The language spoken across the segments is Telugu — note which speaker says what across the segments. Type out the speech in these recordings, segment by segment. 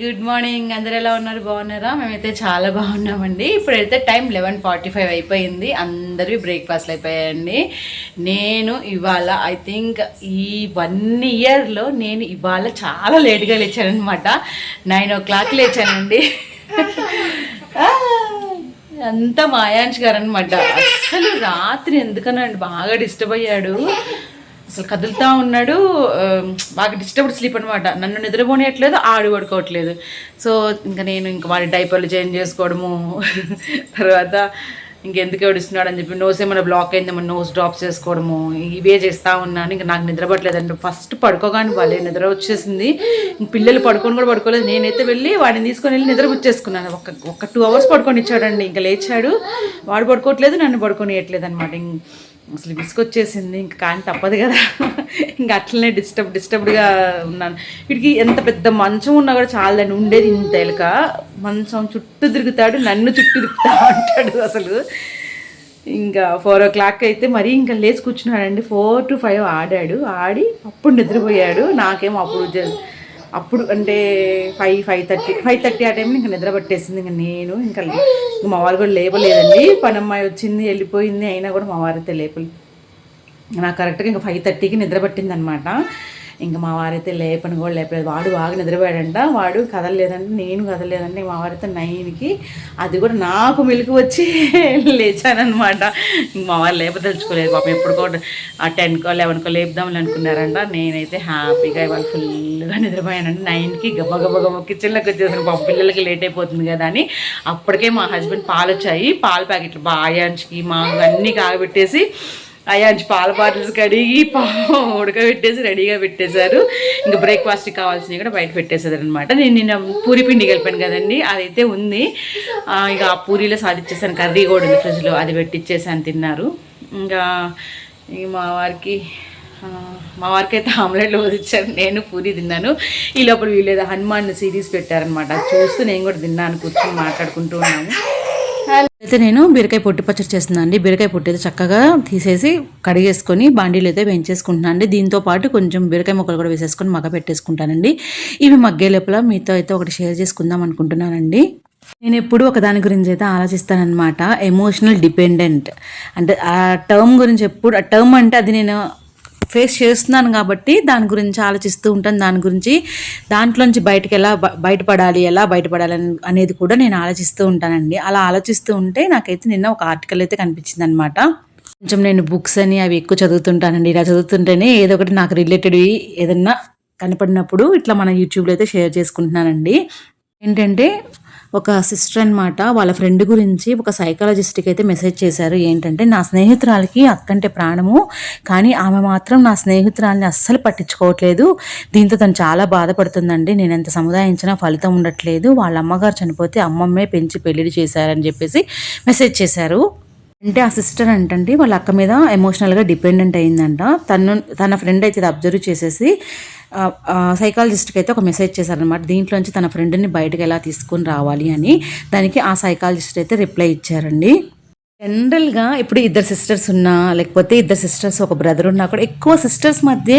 Speaker 1: గుడ్ మార్నింగ్ అందరు ఎలా ఉన్నారు? బాగున్నారా? మేమైతే చాలా బాగున్నామండి. ఇప్పుడైతే టైం లెవెన్ ఫార్టీ ఫైవ్ అయిపోయింది. అందరివి బ్రేక్ఫాస్ట్లు అయిపోయాయండి. నేను ఇవాళ ఐ థింక్ ఈ వన్ ఇయర్లో నేను ఇవాళ చాలా లేట్గా లేచానమాట నైన్ ఓ క్లాక్ లేచానండి అంతా మాయాంష్ గారు అనమాట అసలు రాత్రి ఎందుకనండి? బాగా డిస్టర్బ్ అయ్యాడు. అసలు కదులుతా ఉన్నాడు బాగా డిస్టర్బ్డ్ స్లీప్ అనమాట నన్ను నిద్రపోనియట్లేదు ఆడు పడుకోవట్లేదు. సో ఇంకా నేను ఇంకా వాడి డైపర్లు చేంజ్ చేసుకోవడము తర్వాత ఇంకెందుకు ఏడుస్తున్నాడు అని చెప్పి నోస్ ఏమైనా బ్లాక్ అయిందేమో నోస్ డ్రాప్ చేసుకోవడము ఇవే చేస్తూ ఉన్నాను. ఇంకా నాకు నిద్రపట్టలేదండి. ఫస్ట్ పడుకోగానే వాళ్ళే నిద్ర వచ్చేసింది. ఇంక పిల్లలు పడుకొని కూడా పడుకోలేదు. నేనైతే వెళ్ళి వాడిని తీసుకొని వెళ్ళి నిద్ర పుచ్చేసుకున్నాను ఒక ఒక టూ అవర్స్ పడుకొని ఇచ్చాడండి ఇంకా లేచాడు. వాడు పడుకోవట్లేదు నన్ను పడుకొని ఇవ్వట్లేదు అనమాట అసలు విసుకొచ్చేసింది ఇంకా కానీ తప్పదు కదా. ఇంకా అట్లనే డిస్టర్బ్ డిస్టర్బ్డ్గా ఉన్నాను. వీడికి ఎంత పెద్ద మంచం ఉన్నా కూడా చాలదండి. ఉండేది ఇంత ఎలుక మంచం చుట్టూ తిరుగుతాడు నన్ను చుట్టూ తిప్పుతా అంటాడు అసలు. ఇంకా ఫోర్ ఓ క్లాక్ అయితే మరీ ఇంకా లేచి కూర్చున్నాడండి. ఫోర్ టు ఫైవ్ ఆడాడు. ఆడి అప్పుడు నిద్రపోయాడు. నాకేమో అప్పుడు అప్పుడు అంటే five five thirty five thirty ఆ టైంలో ఇంకా నిద్ర పట్టేసింది. ఇంకా నేను ఇంకా మా వారు కూడా లేపలేదండి. పని అమ్మాయి వచ్చింది వెళ్ళిపోయింది. అయినా కూడా మా వారైతే లేపలేదు నాకు కరెక్ట్గా ఇంకా ఫైవ్ థర్టీకి నిద్ర పట్టింది అనమాట ఇంకా మా వారైతే లేపని కూడా లేపలేదు. వాడు బాగా నిద్రపోయాడంట. వాడు కదలలేదంటే. నేను కదలలేదంటే. మా వారైతే నైన్కి అది కూడా నాకు మెలకు వచ్చి లేచానమాట ఇంక మా వారు లేపదలుచుకోలేదు పాపం ఎప్పుడుకో ఆ టెన్కో లెవెన్కో లేపుదామని అనుకున్నారంట. నేనైతే హ్యాపీగా ఇవాళ ఫుల్గా నిద్రపోయానండి నైన్కి గబ్బ గబ్బ గబ్బ కిచెన్లోకి వచ్చేసాను. పాపం పిల్లలకి లేట్ అయిపోతుంది కదా అని. అప్పటికే మా హస్బెండ్ పాలు వచ్చాయి పాల ప్యాకెట్లు బాయాంచ్కి మా అన్నీ కాగబెట్టేసి అయ్యాంచి పాల బాటిల్స్ కడిగి పాపం ఉడకబెట్టేసి రెడీగా పెట్టేశారు. ఇంకా బ్రేక్ఫాస్ట్కి కావాల్సినవి కూడా బయట పెట్టేశారు అనమాట నేను నిన్న పూరి పిండి కలిపాను కదండి అదైతే ఉంది. ఇక ఆ పూరీలో సాధించేసాను కర్రీ కూడా ఉంది ఫ్రిడ్జ్లో. అది పెట్టిచ్చేసాను తిన్నారు. ఇంకా ఇంక మా వారికి మా వారికి అయితే ఆమ్లెట్లు పోసిచ్చారు నేను పూరి తిన్నాను. ఈ లోపల వీళ్ళు హనుమాన్ సిరీస్ పెట్టారనమాట చూస్తూ నేను కూడా తిన్నాను కూర్చొని మాట్లాడుకుంటూ ఉన్నాము. అయితే నేను బీరకాయ పొట్టు పచ్చడి చేస్తున్నాను అండి. బీరకాయ పొట్టు అయితే చక్కగా తీసేసి కడిగేసుకొని బాండీలు అయితే వేయించేసుకుంటున్నాను అండి. దీంతో పాటు కొంచెం బీరకాయ ముక్కలు కూడా వేసేసుకొని మగ పెట్టేసుకుంటానండి. ఇవి మగ్గే లోపల మీతో అయితే ఒకటి షేర్ చేసుకుందాం అనుకుంటున్నానండి. నేను ఎప్పుడు ఒక దాని గురించి అయితే ఆలోచిస్తానన్నమాట. ఎమోషనల్ డిపెండెంట్ అంటే ఆ టర్మ్ గురించి ఎప్పుడు ఆ టర్మ్ అంటే అది నేను ఫేస్ చేస్తున్నాను కాబట్టి దాని గురించి ఆలోచిస్తూ ఉంటాను. దాని గురించి దాంట్లోంచి బయటకు ఎలా బయటపడాలి ఎలా బయటపడాలి అని- అనేది కూడా నేను ఆలోచిస్తూ ఉంటానండి. అలా ఆలోచిస్తూ ఉంటే నాకైతే నిన్న ఒక ఆర్టికల్ అయితే కనిపించింది అనమాట కొంచెం నేను బుక్స్ అని అవి ఎక్కువ చదువుతుంటానండి. ఇలా చదువుతుంటేనే ఏదో ఒకటి నాకు రిలేటెడ్వి ఏదన్నా కనపడినప్పుడు ఇట్లా మన యూట్యూబ్లో అయితే షేర్ చేసుకుంటున్నానండి. ఏంటంటే ఒక సిస్టర్ అన్నమాట. వాళ్ళ ఫ్రెండ్ గురించి ఒక సైకాలజిస్ట్కి అయితే మెసేజ్ చేశారు. ఏంటంటే నా స్నేహితురాలకి అక్కంటే ప్రాణము కానీ ఆమె మాత్రం నా స్నేహితురాల్ని అస్సలు పట్టించుకోవట్లేదు. దీంతో తను చాలా బాధపడుతుందండి. నేను ఎంత సముదాయించినా ఫలితం ఉండట్లేదు. వాళ్ళ అమ్మగారు చనిపోతే అమ్మమ్మే పెంచి పెళ్ళిడి చేశారని చెప్పేసి మెసేజ్ చేశారు. అంటే ఆ సిస్టర్ అంటండి వాళ్ళ అక్క మీద ఎమోషనల్గా డిపెండెంట్ అయిందంట. తను తన ఫ్రెండ్ అయితే ఇది అబ్జర్వ్ చేసేసి సైకాలజిస్ట్కి అయితే ఒక మెసేజ్ చేశారనమాట దీంట్లోంచి తన ఫ్రెండ్ని బయటకు ఎలా తీసుకొని రావాలి అని. దానికి ఆ సైకాలజిస్ట్ అయితే రిప్లై ఇచ్చారండి. జనరల్గా ఇప్పుడు ఇద్దరు సిస్టర్స్ ఉన్నా లేకపోతే ఇద్దరు సిస్టర్స్ ఒక బ్రదర్ ఉన్నా కూడా ఎక్కువ సిస్టర్స్ మధ్య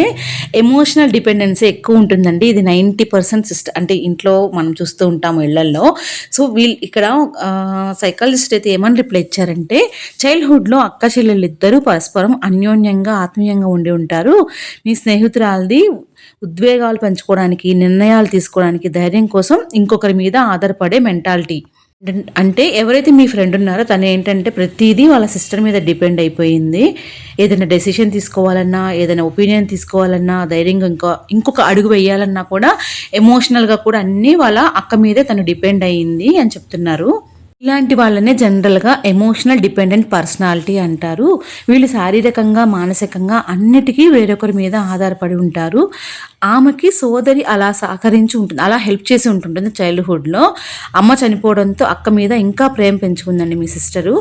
Speaker 1: ఎమోషనల్ డిపెండెన్సీ ఎక్కువ ఉంటుందండి. ఇది నైంటీ పర్సెంట్ సిస్టర్ అంటే ఇంట్లో మనం చూస్తూ ఉంటాము ఇళ్ళల్లో. సో వీళ్ళు ఇక్కడ సైకాలజిస్ట్ అయితే ఏమని రిప్లై ఇచ్చారంటే చైల్డ్హుడ్లో అక్క చెల్లెళ్ళు ఇద్దరు పరస్పరం అన్యోన్యంగా ఆత్మీయంగా ఉండి ఉంటారు. మీ స్నేహితురాలది ఉద్వేగాలు పంచుకోవడానికి నిర్ణయాలు తీసుకోవడానికి ధైర్యం కోసం ఇంకొకరి మీద ఆధారపడే మెంటాలిటీ. అంటే ఎవరైతే మీ ఫ్రెండ్ ఉన్నారో తను ఏంటంటే ప్రతిదీ వాళ్ళ సిస్టర్ మీద డిపెండ్ అయిపోయింది. ఏదైనా డెసిషన్ తీసుకోవాలన్నా ఏదైనా ఒపీనియన్ తీసుకోవాలన్నా ధైర్యంగా ఇంకో ఇంకొక అడుగు వేయాలన్నా కూడా ఎమోషనల్గా కూడా అన్నీ వాళ్ళ అక్క మీదే తను డిపెండ్ అయ్యింది అని చెప్తున్నారు. ఇలాంటి వాళ్ళనే జనరల్గా ఎమోషనల్ డిపెండెంట్ పర్సనాలిటీ అంటారు. వీళ్ళు శారీరకంగా మానసికంగా అన్నిటికీ వేరొకరి మీద ఆధారపడి ఉంటారు. ఆమెకి సోదరి అలా సహకరించి ఉంటుంది అలా హెల్ప్ చేసి ఉంటుంటుంది చైల్డ్హుడ్లో. అమ్మ చనిపోవడంతో అక్క మీద ఇంకా ప్రేమ పెంచుకుందండి మీ సిస్టరు.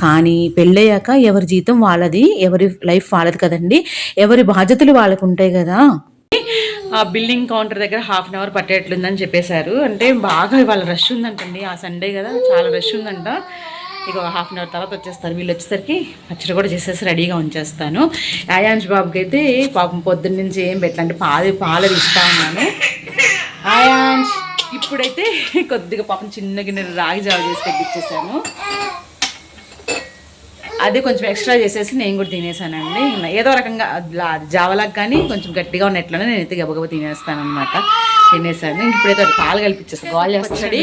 Speaker 1: కానీ పెళ్ళయ్యాక ఎవరి జీతం వాళ్ళది ఎవరి లైఫ్ వాళ్ళది కదండి. ఎవరి బాధ్యతలు వాళ్ళకు ఉంటాయి కదా. ఆ బిల్డింగ్ కౌంటర్ దగ్గర హాఫ్ అన్ అవర్ పట్టేట్లుందని చెప్పేశారు. అంటే బాగా ఇవాళ రష్ ఉందంటండి. ఆ సండే కదా చాలా రష్ ఉందంట. ఇక హాఫ్ అన్ అవర్ తర్వాత వచ్చేస్తారు. వీళ్ళు వచ్చేసరికి పచ్చడి కూడా చేసేసి రెడీగా ఉంచేస్తాను. ఆయాంష్ బాబుకి అయితే పాపం పొద్దున్న నుంచి ఏం పెట్టాలంటే పాలు పాలు ఇస్తా ఉన్నాను. ఆయాంష్ ఇప్పుడైతే కొద్దిగా పాపం చిన్న గిన్నె రాగి జావ చేసి తగ్గించేసాను అది కొంచెం ఎక్స్ట్రా చేసేసి నేను కూడా తినేసానండి. ఏదో రకంగా జావలకు కానీ కొంచెం గట్టిగా ఉన్నట్లనే నేను అయితే గబగబా తినేస్తాను అనమాట తినేసాను ఇప్పుడైతే అది పాలు కలిపించేస్తాను గాల్ చేస్తాడు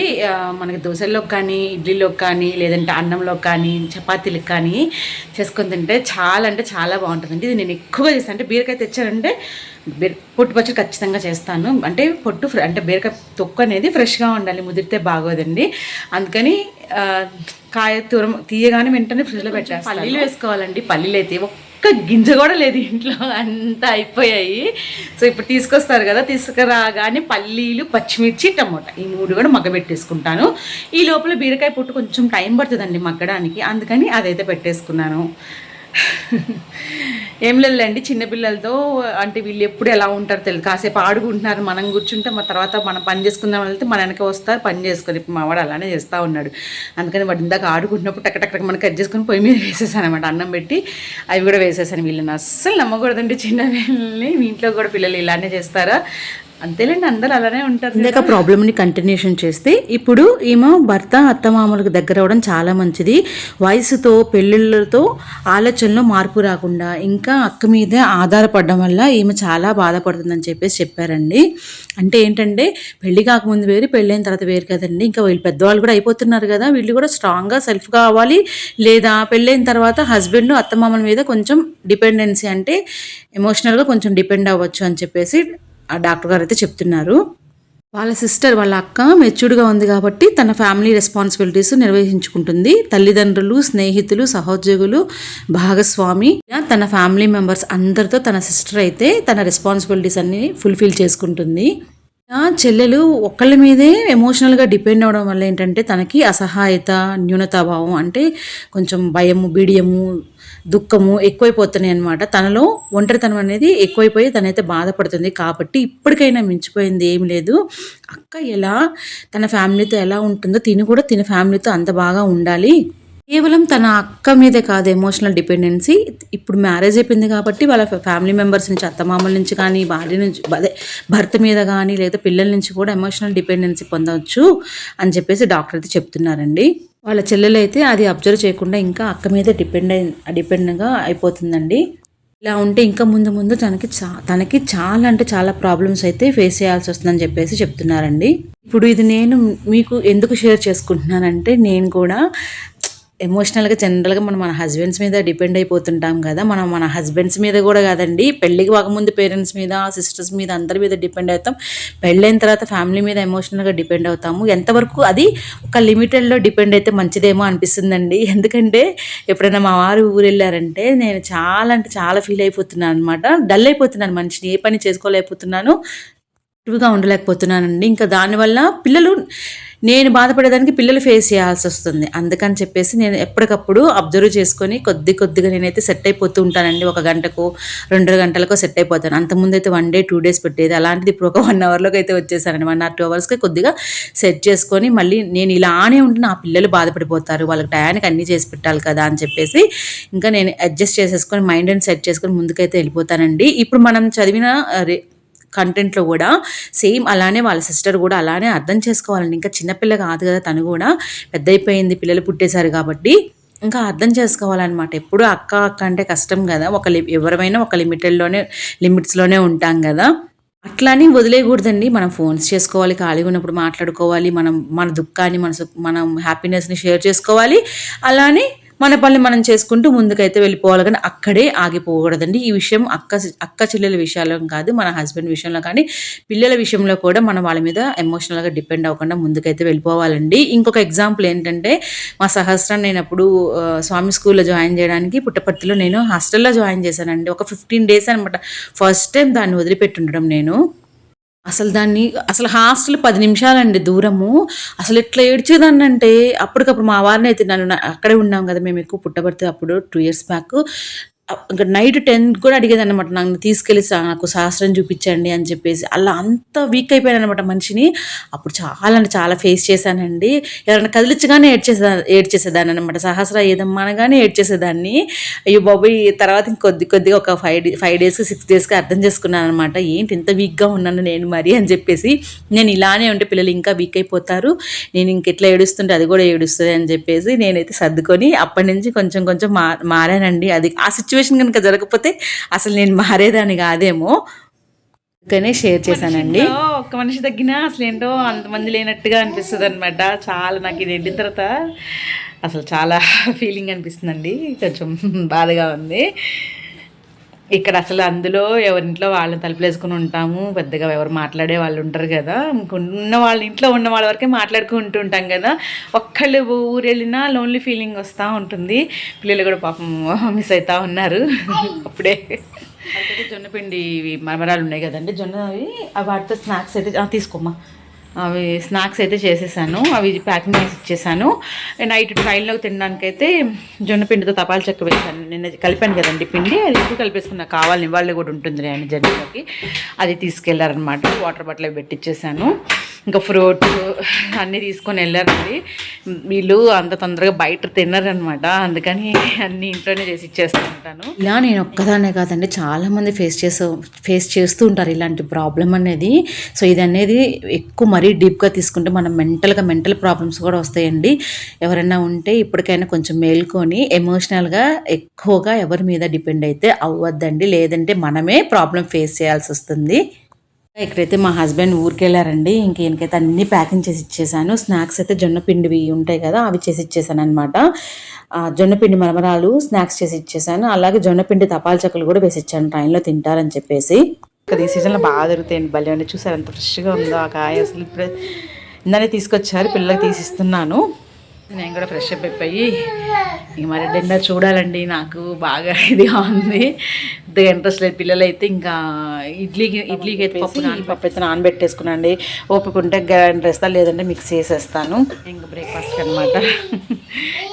Speaker 1: మనకి దోశల్లోకి కానీ ఇడ్లీలోకి కానీ లేదంటే అన్నంలోకి కానీ చపాతీలకు కానీ చేసుకొని తింటే చాలా అంటే చాలా బాగుంటుందండి. ఇది నేను ఎక్కువగా చేస్తాను అంటే బీరకాయ తెచ్చానంటే పొట్టు పచ్చడి ఖచ్చితంగా చేస్తాను. అంటే పొట్టు అంటే బీరకాయ తొక్కు అనేది ఫ్రెష్గా ఉండాలి. ముదిరితే బాగోదండి. అందుకని కాయ తురం తీయగానే వెంటనే ఫ్రిడ్జ్లో పెట్టేస్తాను. పల్లీలు వేసుకోవాలండి. పల్లీలు అయితే ఒక్క గింజ కూడా లేదు ఇంట్లో. అంతా అయిపోయాయి. సో ఇప్పుడు తీసుకొస్తారు కదా తీసుకురాగానే పల్లీలు పచ్చిమిర్చి టమోటా ఈ మూడు కూడా మగ్గబెట్టేసుకుంటాను. ఈ లోపల బీరకాయ పొట్టు కొంచెం టైం పడుతుందండి మగ్గడానికి. అందుకని అదైతే పెట్టేసుకున్నాను. ఏం లేదులేండి చిన్నపిల్లలతో అంటే వీళ్ళు ఎప్పుడు ఎలా ఉంటారో తెలియదు కాసేపు ఆడుకుంటున్నారు మనం కూర్చుంటే మా తర్వాత మనం పని చేసుకుందాం వెళ్తే మన వెనక వస్తారు పని చేసుకొని ఇప్పుడు మా వాడు అలానే చేస్తూ ఉన్నాడు. అందుకని వాడు ఇందాక ఆడుకుంటున్నప్పుడు టక్ మనం కట్ చేసుకొని పొయ్యి మీద వేసేసాను అనమాట అన్నం పెట్టి అవి కూడా వేసేసాను వీళ్ళని. అస్సలు నమ్మకూడదండి చిన్న పిల్లల్ని మీ ఇంట్లో కూడా పిల్లలు ఇలానే చేస్తారా? అంతేలేండి అందరూ అలానే ఉంటారు ఇందాక ప్రాబ్లమ్ని కంటిన్యూషన్ చేస్తే ఇప్పుడు ఈమె భర్త అత్తమామలకు దగ్గర అవ్వడం చాలా మంచిది. వయసుతో పెళ్ళిళ్ళతో ఆలోచనలో మార్పు రాకుండా ఇంకా అక్క మీదే ఆధారపడడం వల్ల ఈమె చాలా బాధపడుతుందని చెప్పేసి చెప్పారండి. అంటే ఏంటంటే పెళ్ళి కాకముందు వేరు పెళ్ళైన తర్వాత వేరు కదండి. ఇంకా వీళ్ళు పెద్దవాళ్ళు కూడా అయిపోతున్నారు కదా వీళ్ళు కూడా స్ట్రాంగ్గా సెల్ఫ్గా అవ్వాలి లేదా పెళ్ళైన తర్వాత హస్బెండ్ అత్తమామల మీద కొంచెం డిపెండెన్సీ అంటే ఎమోషనల్గా కొంచెం డిపెండ్ అవ్వచ్చు అని చెప్పేసి ఆ డాక్టర్ గారు అయితే చెప్తున్నారు. వాళ్ళ సిస్టర్ వాళ్ళ అక్క మెచ్యూర్డ్గా ఉంది కాబట్టి తన ఫ్యామిలీ రెస్పాన్సిబిలిటీస్ నిర్వహించుకుంటుంది. తల్లిదండ్రులు స్నేహితులు సహోద్యోగులు భాగస్వామి తన ఫ్యామిలీ మెంబర్స్ అందరితో తన సిస్టర్ అయితే తన రెస్పాన్సిబిలిటీస్ అన్ని ఫుల్ఫిల్ చేసుకుంటుంది. చెల్లెలు ఒక్కళ్ళ మీదే ఎమోషనల్గా డిపెండ్ అవ్వడం వల్ల ఏంటంటే తనకి అసహాయత న్యూనతాభావం అంటే కొంచెం భయము బిడియము దుఃఖము ఎక్కువైపోతున్నాయి అనమాట తనలో ఒంటరితనం అనేది ఎక్కువైపోయి తనైతే బాధపడుతుంది కాబట్టి ఇప్పటికైనా మించిపోయింది ఏమి లేదు. అక్క ఎలా తన ఫ్యామిలీతో ఎలా ఉంటుందో తిని కూడా తిన ఫ్యామిలీతో అంత బాగా ఉండాలి. కేవలం తన అక్క మీదే కాదు ఎమోషనల్ డిపెండెన్సీ. ఇప్పుడు మ్యారేజ్ అయిపోయింది కాబట్టి వాళ్ళ ఫ్యామిలీ మెంబర్స్ నుంచి అత్తమామల నుంచి కానీ భార్య నుంచి అదే భర్త మీద కానీ లేదా పిల్లల నుంచి కూడా ఎమోషనల్ డిపెండెన్సీ పొందవచ్చు అని చెప్పేసి డాక్టర్ అయితే చెప్తున్నారండి. వాళ్ళ చెల్లెలు అయితే అది అబ్జర్వ్ చేయకుండా ఇంకా అక్క మీద డిపెండ్ డిపెండ్గా అయిపోతుందండి. ఇలా ఉంటే ఇంకా ముందు ముందు తనకి చా తనకి చాలా అంటే చాలా ప్రాబ్లమ్స్ అయితే ఫేస్ చేయాల్సి వస్తుందని చెప్పేసి చెప్తున్నారండి. ఇప్పుడు ఇది నేను మీకు ఎందుకు షేర్ చేసుకుంటున్నానంటే నేను కూడా ఎమోషనల్గా జనరల్గా మనం మన హస్బెండ్స్ మీద డిపెండ్ అయిపోతుంటాం కదా. మనం మన హస్బెండ్స్ మీద కూడా కాదండి పెళ్ళికి కాకముందు పేరెంట్స్ మీద సిస్టర్స్ మీద అందరి మీద డిపెండ్ అవుతాం. పెళ్ళైన తర్వాత ఫ్యామిలీ మీద ఎమోషనల్గా డిపెండ్ అవుతాము. ఎంతవరకు అది ఒక లిమిటెడ్లో డిపెండ్ అయితే మంచిదేమో అనిపిస్తుందండి. ఎందుకంటే ఎప్పుడైనా మా వారు ఊరు వెళ్ళారంటే నేను చాలా అంటే చాలా ఫీల్ అయిపోతున్నాను అనమాట డల్ అయిపోతున్నాను మనిషిని ఏ పని చేసుకోలేకపోతున్నాను. యాక్టివ్గా ఉండలేకపోతున్నానండి. ఇంకా దానివల్ల పిల్లలు నేను బాధపడేదానికి పిల్లలు ఫేస్ చేయాల్సి వస్తుంది. అందుకని చెప్పేసి నేను ఎప్పటికప్పుడు అబ్జర్వ్ చేసుకొని కొద్ది కొద్దిగా నేనైతే సెట్ అయిపోతూ ఉంటానండి. ఒక గంటకు రెండు గంటలకు సెట్ అయిపోతాను. అంతకుముందు అయితే వన్ డే టూ డేస్ పెట్టేది. అలాంటిది ఇప్పుడు ఒక వన్ అవర్లోకి అయితే వచ్చేసానండి. వన్ ఆర్ టూ అవర్స్కి కొద్దిగా సెట్ చేసుకొని మళ్ళీ నేను ఇలానే ఉంటే నా పిల్లలు బాధపడిపోతారు. వాళ్ళకి టయానికి అన్నీ చేసి పెట్టాలి కదా అని చెప్పేసి ఇంకా నేను అడ్జస్ట్ చేసేసుకొని మైండ్ అండ్ సెట్ చేసుకొని ముందుకైతే వెళ్ళిపోతానండి. ఇప్పుడు మనం చదివిన రే- కంటెంట్లో కూడా సేమ్ అలానే వాళ్ళ సిస్టర్ కూడా అలానే అర్థం చేసుకోవాలని ఇంకా చిన్నపిల్ల కాదు కదా తను కూడా. పెద్ద అయిపోయింది పిల్లలు పుట్టేశారు కాబట్టి ఇంకా అర్థం చేసుకోవాలన్నమాట. ఎప్పుడు అక్క అక్క అంటే కష్టం కదా. ఒక లి ఎవరైనా ఒక లిమిటెడ్లోనే లిమిట్స్లోనే ఉంటాం కదా. అట్లానే వదిలేయకూడదండి. మనం ఫోన్స్ చేసుకోవాలి ఖాళీగా ఉన్నప్పుడు మాట్లాడుకోవాలి మనం మన దుఃఖాన్ని మన మనం హ్యాపీనెస్ని షేర్ చేసుకోవాలి. అలానే మన పని మనం చేసుకుంటూ ముందుకైతే వెళ్ళిపోవాలి కానీ అక్కడే ఆగిపోకూడదండి. ఈ విషయం అక్క అక్క చెల్లెల విషయాల్లో కాదు మన హస్బెండ్ విషయంలో కానీ పిల్లల విషయంలో కూడా మనం వాళ్ళ మీద ఎమోషనల్గా డిపెండ్ అవ్వకుండా ముందుకైతే వెళ్ళిపోవాలండి. ఇంకొక ఎగ్జాంపుల్ ఏంటంటే మా సహస్రం నేను అప్పుడు స్వామి స్కూల్లో జాయిన్ చేయడానికి పుట్టపర్తిలో నేను హాస్టల్లో జాయిన్ చేశానండి. ఒక ఫిఫ్టీన్ డేస్ అనమాట ఫస్ట్ టైం దాన్ని వదిలిపెట్టి ఉండడం నేను. అసలు దాన్ని అసలు హాస్టల్ పది నిమిషాలండి దూరము. అసలు ఎట్లా ఏడ్చేదాన్ని అంటే అప్పటికప్పుడు మా వారిని అయితే నన్ను అక్కడే ఉన్నాం కదా మేము ఎక్కువ పుట్టబడితే అప్పుడు టూ ఇయర్స్ బ్యాక్ ఇంకా నైట్ టెన్ కూడా అడిగేది అనమాట నన్ను తీసుకెళ్ళి సా- నాకు శాస్త్రం చూపించండి అని చెప్పేసి. అలా అంత వీక్ అయిపోయాను అనమాట మనిషిని. అప్పుడు చాలా అంటే చాలా ఫేస్ చేశానండి. ఎవరైనా కదిలించగానే ఏడ్చేసే ఏడ్చేసేదాన్ని ఏడ్ చేసేదాన్ని అనమాట సహస్ర ఏదమ్మా అనగానే ఏడ్చేసేదాన్ని. అయ్యో బాబోయ్ తర్వాత ఇంకొద్ది కొద్దిగా ఒక ఫైవ్ డే ఫైవ్ డేస్కి సిక్స్ డేస్కి అర్థం చేసుకున్నాను అనమాట ఏంటి ఇంత వీక్గా ఉన్నాను నేను మరి అని చెప్పేసి. నేను ఇలానే ఉంటే పిల్లలు ఇంకా వీక్ అయిపోతారు. నేను ఇంకెట్లా ఏడుస్తుంటే అది కూడా ఏడుస్తుంది అని చెప్పేసి నేనైతే సర్దుకొని అప్పటి నుంచి కొంచెం కొంచెం మా మారానండి. అది ఆ సిచ్యువేషన్ కనుక జరగకపోతే అసలు నేను మారేదాన్ని కాదేమో. అందుకనే షేర్ చేశానండి. ఒక్క మనిషి తగ్గినా అసలు ఏంటో అంతమంది లేనట్టుగా అనిపిస్తుంది అనమాట చాలా నాకు ఇది వెళ్ళిన తర్వాత అసలు చాలా ఫీలింగ్ అనిపిస్తుందండి. కొంచెం బాధగా ఉంది. ఇక్కడ అసలు అందులో ఎవరింట్లో వాళ్ళని తలుపులేసుకుని ఉంటాము పెద్దగా ఎవరు మాట్లాడే వాళ్ళు ఉంటారు కదా. ఉన్న వాళ్ళ ఇంట్లో ఉన్న వాళ్ళ వరకే మాట్లాడుకుంటూ ఉంటాం కదా. ఒక్కళ్ళు ఊరు వెళ్ళినా లోన్లీ ఫీలింగ్ వస్తూ ఉంటుంది. పిల్లలు కూడా పాపం మిస్ అవుతూ ఉన్నారు. అప్పుడే. జొన్నపిండి జొన్న పిండి మరమరాలు ఉన్నాయి కదండి. జొన్న అవి వాటితో స్నాక్స్ అయితే తీసుకోమ్మా. అవి స్నాక్స్ అయితే చేసేసాను అవి ప్యాకింగ్ చేసి ఇచ్చేసాను. నైట్ ట్రైన్లోకి తినడానికైతే జొన్న పిండితో తపాలు చెక్క వేసాను నిన్న కలిపాను కదండి పిండి అది ఎక్కువ కలిపేసుకున్నా కావాలి వాళ్ళు కూడా ఉంటుంది అని జర్నీలోకి అది తీసుకెళ్ళారనమాట వాటర్ బాటిల్ అవి పెట్టించేసాను ఇంకా ఫ్రూట్స్ అన్నీ తీసుకొని వెళ్ళారండి. వీళ్ళు అంత తొందరగా బయట తిన్నారనమాట అందుకని అన్నీ ఇంట్లోనే చేసి ఇచ్చేస్తూ ఉంటాను ఇలా నేను ఒక్కదానే కాదండి చాలా మంది ఫేస్ చేసే ఫేస్ చేస్తూ ఉంటారు ఇలాంటి ప్రాబ్లం అనేది. సో ఇది అనేది ఎక్కువ మరీ డీప్గా తీసుకుంటే మనం మెంటల్గా మెంటల్ ప్రాబ్లమ్స్ కూడా వస్తాయండి. ఎవరైనా ఉంటే ఇప్పటికైనా కొంచెం మేల్కొని ఎమోషనల్గా ఎక్కువగా ఎవరి మీద డిపెండ్ అయితే అవ్వద్దండి. లేదంటే మనమే ప్రాబ్లం ఫేస్ చేయాల్సి వస్తుంది. ఇక్కడైతే మా హస్బెండ్ ఊరికెళ్ళారండి. ఇంక ఈయనకైతే అన్ని ప్యాకింగ్ చేసి ఇచ్చేసాను. స్నాక్స్ అయితే జొన్న పిండివి ఉంటాయి కదా అవి చేసి ఇచ్చేసాను అనమాట జొన్న పిండి మరమరాలు స్నాక్స్ చేసి ఇచ్చేసాను. అలాగే జొన్న పిండి తపాల కూడా వేసి ఇచ్చాను. ట్రైన్లో తింటారని చెప్పేసి. ఇక్కడ ఈ సీజన్లో బాగా దొరుకుతాయండి. భలే అండి చూసారు ఎంత ఫ్రెష్గా ఉందో ఆ కాయ. అసలు ఇప్పుడే ఇందానే తీసుకొచ్చారు పిల్లలకి తీసిస్తున్నాను. నేను కూడా ఫ్రెష్ అప్ అయిపోయి ఇంక మరి డిన్నర్ చూడాలండి నాకు బాగా ఇదిగా ఉంది. పెద్దగా ఇంట్రెస్ట్ లేదు. పిల్లలు అయితే ఇంకా ఇడ్లీకి ఇడ్లీకి అయితే పప్పు పప్పు అయితే నానబెట్టేసుకున్నాండి ఓపిక ఉంటే గ్రైండర్ వేస్తా లేదంటే మిక్స్ చేసేస్తాను. ఇంకా బ్రేక్ఫాస్ట్ అనమాట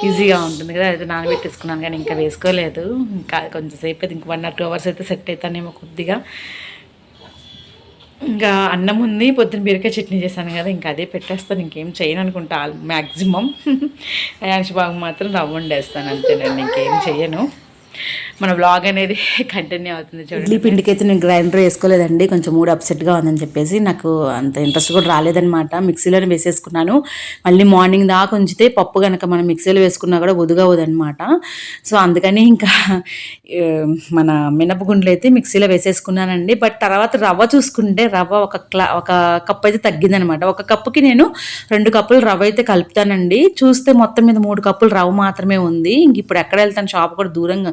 Speaker 1: ఈజీగా ఉంటుంది కదా అయితే నానబెట్టేసుకున్నాను కానీ ఇంకా వేసుకోలేదు. ఇంకా కొంచెంసేపు అయితే ఇంక వన్ ఆర్ టూ అవర్స్ అయితే సెట్ అవుతానేమో కొద్దిగా. ఇంకా అన్నం ఉంది పొద్దున బీరకాయ చట్నీ చేశాను కదా ఇంకా అదే పెట్టేస్తాను ఇంకేం చేయను అనుకుంటా మ్యాక్సిమం అయాన్షి బాబు మాత్రం రవ్వ వండేస్తాను అంతేనండి ఇంకేం చేయను మన బ్లాగ్ అనేది కంటిన్యూ అవుతుంది చూడండి. ఇడ్లీ పిండికి అయితే నేను గ్రైండర్ వేసుకోలేదండి. కొంచెం మూడు అప్సెట్గా ఉందని చెప్పేసి నాకు అంత ఇంట్రెస్ట్ కూడా రాలేదనమాట మిక్సీలోనే వేసేసుకున్నాను. మళ్ళీ మార్నింగ్ దాకా ఉంచితే పప్పు కనుక మనం మిక్సీలో వేసుకున్నా కూడా వదుగవదనమాట సో అందుకని ఇంకా మన మినపగుండ్లు అయితే మిక్సీలో వేసేసుకున్నానండి. బట్ తర్వాత రవ్వ చూసుకుంటే రవ్వ ఒక క్లా ఒక కప్ అయితే తగ్గిందనమాట ఒక కప్పుకి నేను రెండు కప్పులు రవ్వ అయితే కలుపుతానండి. చూస్తే మొత్తం మీద మూడు కప్పులు రవ్వ మాత్రమే ఉంది. ఇంక ఇప్పుడు ఎక్కడ వెళ్తాను? షాప్ కూడా దూరంగా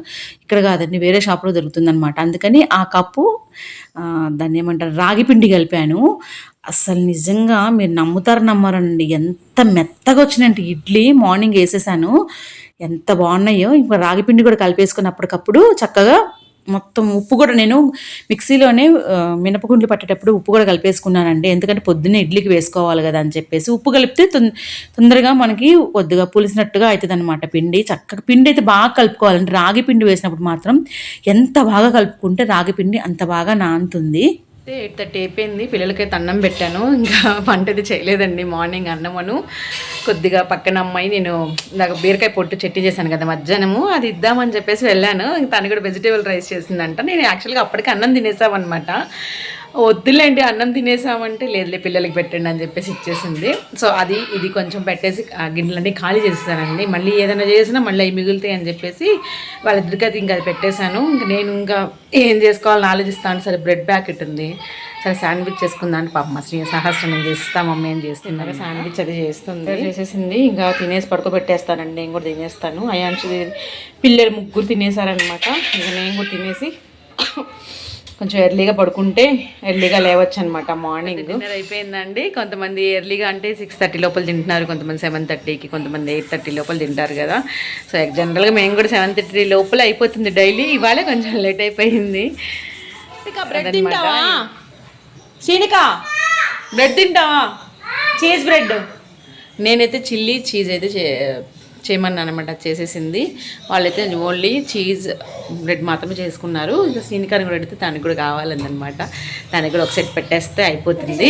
Speaker 1: ఇక్కడ కాదండి వేరే షాప్లో దొరుకుతుందనమాట అందుకని ఆ కప్పు దాన్ని ఏమంటారు రాగి పిండి కలిపాను. అసలు నిజంగా మీరు నమ్ముతారు నమ్మరండి. ఎంత మెత్తగా వచ్చినట్టు ఇడ్లీ మార్నింగ్ వేసేసాను. ఎంత బాగున్నాయో. ఇంకా రాగి పిండి కూడా కలిపేసుకున్నప్పటికప్పుడు చక్కగా మొత్తం ఉప్పు కూడా నేను మిక్సీలోనే మినపగుండ్లు పట్టేటప్పుడు ఉప్పు కూడా కలిపేసుకున్నానండి. ఎందుకంటే పొద్దున్నే ఇడ్లీకి వేసుకోవాలి కదా అని చెప్పేసి ఉప్పు కలిపితే తొం- తొందరగా మనకి కొద్దిగా పులిసినట్టుగా అవుతుంది అనమాట పిండి. చక్కగా పిండి అయితే బాగా కలుపుకోవాలంటే రాగి పిండి వేసినప్పుడు మాత్రం ఎంత బాగా కలుపుకుంటే రాగి పిండి అంత బాగా నానుతుంది. ఎయిట్ థర్టీ అయిపోయింది. పిల్లలకైతే అన్నం పెట్టాను. ఇంకా వంట అయితే చేయలేదండి. మార్నింగ్ అన్నమును. కొద్దిగా పక్కన అమ్మాయి నేను ఇందాక బీరకాయ పొట్టు చెట్టి చేశాను కదా మధ్యాహ్నము. అది ఇద్దామని చెప్పేసి వెళ్ళాను. తను కూడా వెజిటేబుల్ రైస్ చేసిందంట. నేను యాక్చువల్గా అప్పటికి అన్నం తినేసామన్నమాట. వద్దులేండి అన్నం తినేసామంటే లేదులే పిల్లలకి పెట్టండి అని చెప్పేసి ఇచ్చేసింది. సో అది ఇది కొంచెం పెట్టేసి గిన్నెలన్నీ ఖాళీ చేసేసానండి. మళ్ళీ ఏదైనా చేసినా మళ్ళీ అవి మిగులుతాయి అని చెప్పేసి వాళ్ళిద్దరికి అది ఇంకా అది పెట్టేశాను. ఇంకా నేను ఇంకా ఏం చేసుకోవాలని ఆలోచిస్తాను. సరే బ్రెడ్ ప్యాకెట్ ఉంది. సరే శాండ్విచ్ చేసుకుందాం పాప మా శ్రీ సహస్రం నేను చేస్తా మమ్మీ ఏం చేస్తున్నారు? శాండ్విచ్ అది చేస్తుంది. చేసేసింది. ఇంకా తినేసి పడుకోబెట్టేస్తానండి. నేను కూడా తినేస్తాను. అయాంశి పిల్లలు ముగ్గురు తినేసారనమాట ఇంకా నేను కూడా తినేసి కొంచెం ఎర్లీగా పడుకుంటే ఎర్లీగా లేవచ్చు అనమాట మార్నింగ్ డిన్నర్ అయిపోయిందండి. కొంతమంది ఎర్లీగా అంటే సిక్స్ థర్టీ లోపల తింటున్నారు కొంతమంది సెవెన్ థర్టీకి కొంతమంది ఎయిట్ థర్టీ లోపల తింటారు కదా. సో జనరల్గా మేము కూడా సెవెన్ థర్టీ లోపల అయిపోతుంది డైలీ. ఇవాళ కొంచెం లేట్ అయిపోయింది. బ్రెడ్ తింటావా? శ్రీనిక బ్రెడ్ తింటావా? చీజ్ బ్రెడ్ నేనైతే చిల్లీ చీజ్ అయితే
Speaker 2: అనమాట చేసేసింది. వాళ్ళైతే ఓన్లీ చీజ్ బ్రెడ్ మాత్రమే చేసుకున్నారు. ఇంకా సీనికారం కూడా పెడితే దానికి కూడా కావాలందనమాట దానికి కూడా ఒక సెట్ పెట్టేస్తే అయిపోతుంది.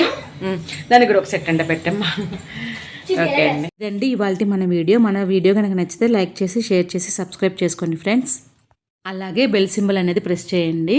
Speaker 2: దానికి కూడా ఒక సెట్ అంటే పెట్టమ్మా. ఓకే అండి.
Speaker 1: ఇదండి ఇవాళ మన వీడియో. మన వీడియో కనుక నచ్చితే లైక్ చేసి షేర్ చేసి సబ్స్క్రైబ్ చేసుకోండి ఫ్రెండ్స్. అలాగే బెల్ సింబల్ అనేది ప్రెస్ చేయండి.